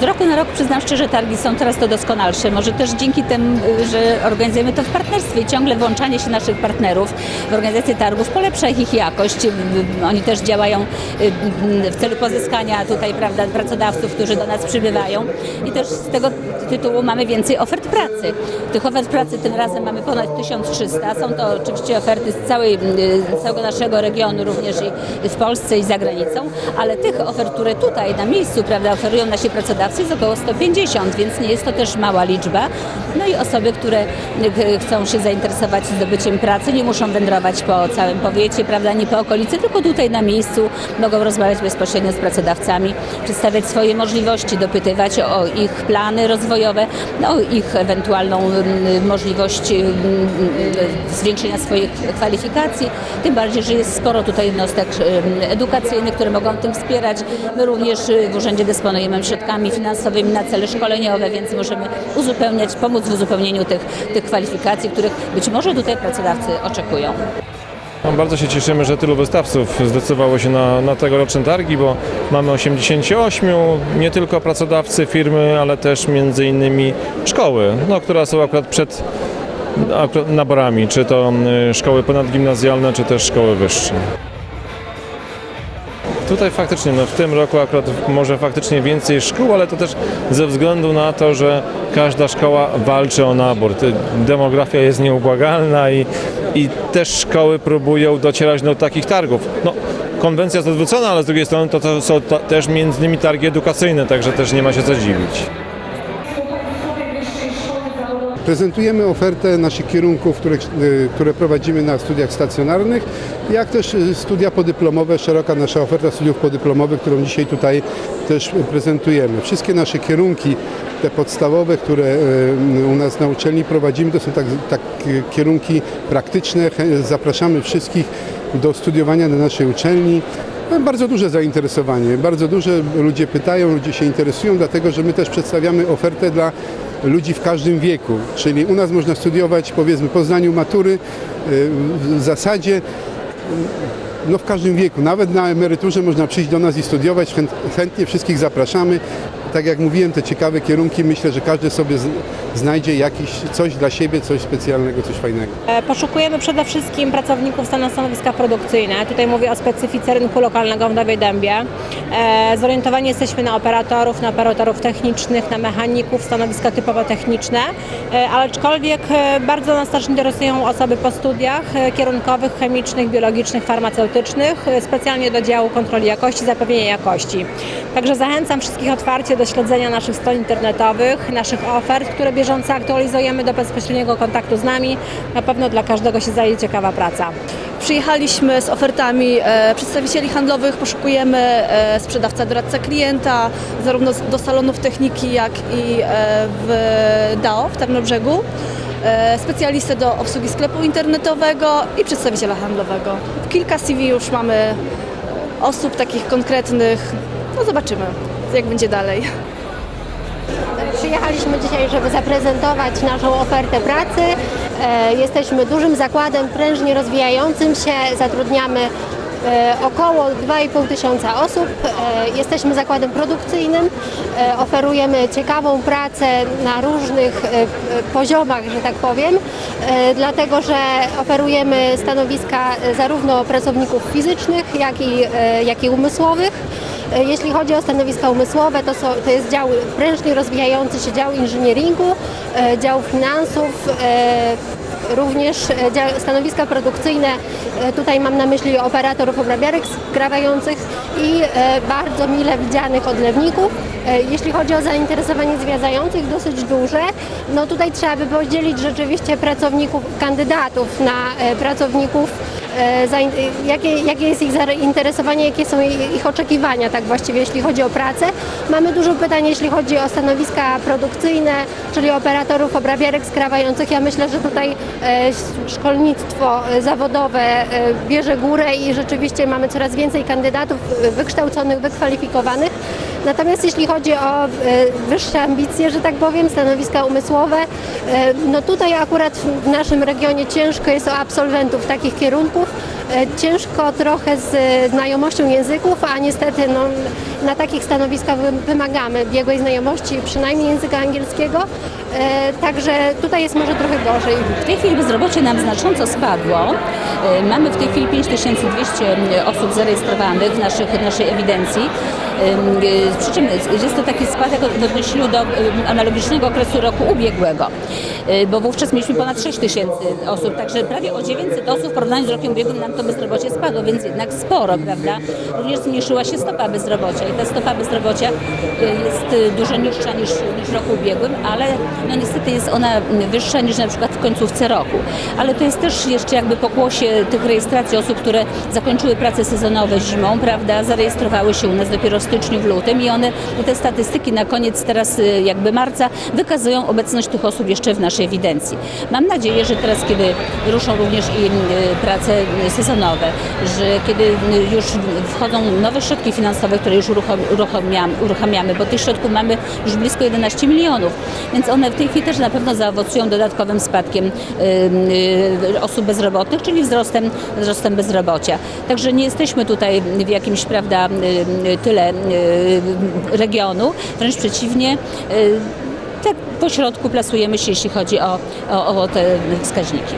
z roku na rok przyznam szczerze, targi są coraz to doskonalsze. Może też dzięki temu, y, że organizujemy to w partnerstwie i ciągle włączanie się naszych partnerów w organizację targów polepsza ich jakość. Y, y, Oni też działają w celu pozyskania tutaj prawda, pracodawców, którzy do nas przybywają i też z tego tytułu mamy więcej ofert pracy. Tych ofert pracy tym razem mamy ponad 1300. Są to oczywiście oferty z całej, y, całego naszego regionu, również i w Polsce i za granicą, ale tych ofert, które tutaj na miejscu prawda, oferują nasi pracodawcy jest około 150, więc nie jest to też mała liczba. No i osoby, które y, chcą się zainteresować zdobyciem pracy, nie muszą wędrować po całym powiecie, prawda, nie po okolicy, tylko tutaj na miejscu mogą rozmawiać bezpośrednio z pracodawcami, przedstawiać swoje możliwości, dopytywać o ich plany rozwojowe, no, o ich ewentualną możliwość zwiększenia swoich kwalifikacji. Tym bardziej, że jest sporo tutaj jednostek edukacyjnych, które mogą tym wspierać. My również y, w urzędzie dysponujemy środkami finansowymi na cele szkoleniowe, więc możemy uzupełniać, pomóc w uzupełnieniu tych, tych kwalifikacji, których być może tutaj pracodawcy oczekują. No, Bardzo się cieszymy, że tylu wystawców zdecydowało się na, na tegoroczne targi, bo mamy 88, nie tylko pracodawcy, firmy, ale też między innymi szkoły, no, które są akurat przed akurat naborami, czy to y, szkoły ponadgimnazjalne, czy też szkoły wyższe. Tutaj faktycznie, no w tym roku akurat może faktycznie więcej szkół, ale to też ze względu na to, że każda szkoła walczy o nabór. Demografia jest nieubłagalna i, i też szkoły próbują docierać do takich targów. No, konwencja jest odwrócona, ale z drugiej strony to, to są ta, też między innymi targi edukacyjne, także też nie ma się co dziwić. Prezentujemy ofertę naszych kierunków, które, y, które prowadzimy na studiach stacjonarnych, jak też y, studia podyplomowe, szeroka nasza oferta studiów podyplomowych, którą dzisiaj tutaj też prezentujemy. Wszystkie nasze kierunki, te podstawowe, które y, u nas na uczelni prowadzimy, to są tak, tak kierunki praktyczne. Zapraszamy wszystkich do studiowania na naszej uczelni. No, Bardzo duże zainteresowanie, bardzo duże ludzie pytają, ludzie się interesują, dlatego że my też przedstawiamy ofertę dla ludzi w każdym wieku. Czyli u nas można studiować powiedzmy po zdaniu matury y, w zasadzie no w każdym wieku, nawet na emeryturze można przyjść do nas i studiować. Chęt, chętnie wszystkich zapraszamy. Tak jak mówiłem, te ciekawe kierunki, myślę, że każdy sobie znajdzie jakiś coś dla siebie, coś specjalnego, coś fajnego. E, Poszukujemy przede wszystkim pracowników na stanowiska produkcyjne. Tutaj mówię o specyfice rynku lokalnego w Nowej Dębie. E, Zorientowani jesteśmy na operatorów, na operatorów technicznych, na mechaników, stanowiska typowo techniczne, ale aczkolwiek e, bardzo nas też interesują osoby po studiach kierunkowych, chemicznych, biologicznych, farmaceutycznych, specjalnie do działu kontroli jakości, zapewnienia jakości. Także zachęcam wszystkich otwarcie do śledzenia naszych stron internetowych, naszych ofert, które bieżąco aktualizujemy do bezpośredniego kontaktu z nami. Na pewno dla każdego się zajdzie ciekawa praca. Przyjechaliśmy z ofertami e, przedstawicieli handlowych, poszukujemy e, sprzedawca, doradca klienta, zarówno do salonów techniki, jak i e, w DAO w Tarnobrzegu, specjalistę do obsługi sklepu internetowego i przedstawiciela handlowego. Kilka CV już mamy osób takich konkretnych, no zobaczymy jak będzie dalej. Przyjechaliśmy dzisiaj, żeby zaprezentować naszą ofertę pracy. E, Jesteśmy dużym zakładem prężnie rozwijającym się, zatrudniamy e, około 2,5 tysiąca osób. E, Jesteśmy zakładem produkcyjnym, oferujemy ciekawą pracę na różnych poziomach, że tak powiem, dlatego że oferujemy stanowiska zarówno pracowników fizycznych, jak i, jak i umysłowych. E, Jeśli chodzi o stanowiska umysłowe, to, są, to jest dział prężnie rozwijający się dział inżynieringu, e, dział finansów, e, również stanowiska produkcyjne. Tutaj mam na myśli operatorów obrabiarek skrawających i bardzo mile widzianych odlewników. Jeśli chodzi o zainteresowanie zwiedzających, dosyć duże. No tutaj trzeba by podzielić rzeczywiście pracowników, kandydatów na pracowników jakie, jakie jest ich zainteresowanie, jakie są ich oczekiwania, tak właściwie, jeśli chodzi o pracę. Mamy dużo pytań, jeśli chodzi o stanowiska produkcyjne, czyli operatorów obrabiarek skrawających. Ja myślę, że tutaj e, szkolnictwo e, zawodowe e, bierze górę i rzeczywiście mamy coraz więcej kandydatów e, wykształconych, wykwalifikowanych. Natomiast jeśli chodzi o e, wyższe ambicje, że tak powiem, stanowiska umysłowe, e, no tutaj akurat w naszym regionie ciężko jest o absolwentów takich kierunków. E, Ciężko trochę z znajomością języków, a niestety no, na takich stanowiskach wy- wymagamy biegłej znajomości przynajmniej języka angielskiego, e, także tutaj jest może trochę gorzej. W tej chwili bezrobocie nam znacząco spadło. E, Mamy w tej chwili 5200 osób zarejestrowanych w, naszych, naszej ewidencji. E, Przy czym jest to taki spadek w odniesieniu do analogicznego okresu roku ubiegłego, E, bo wówczas mieliśmy ponad 6 tysięcy osób, także prawie o 900 osób w porównaniu z rokiem ubiegłym nam to bezrobocie spadło, więc jednak sporo, prawda? Również zmniejszyła się stopa bezrobocia i ta stopa bezrobocia e, jest e, dużo niższa niż, niż w roku ubiegłym, ale no niestety jest ona wyższa niż na przykład w końcówce roku. Ale to jest też jeszcze jakby pokłosie tych rejestracji osób, które zakończyły prace sezonowe zimą, prawda, zarejestrowały się u nas dopiero w styczniu, w lutym i one, te statystyki na koniec teraz y, jakby marca wykazują obecność tych osób jeszcze w naszej ewidencji. Mam nadzieję, że teraz, kiedy ruszą również i y, prace y, sezonowe, że kiedy już wchodzą nowe środki finansowe, które już uruchom, uruchomiamy, uruchamiamy, bo tych środków mamy już blisko 11 milionów, więc one w tej chwili też na pewno zaowocują dodatkowym spadkiem y, osób bezrobotnych, czyli wzrostem, wzrostem bezrobocia. Także nie jesteśmy tutaj w jakimś, prawda, y, tyle y, regionu, wręcz przeciwnie, tak po środku plasujemy się, jeśli chodzi o, o, o te wskaźniki.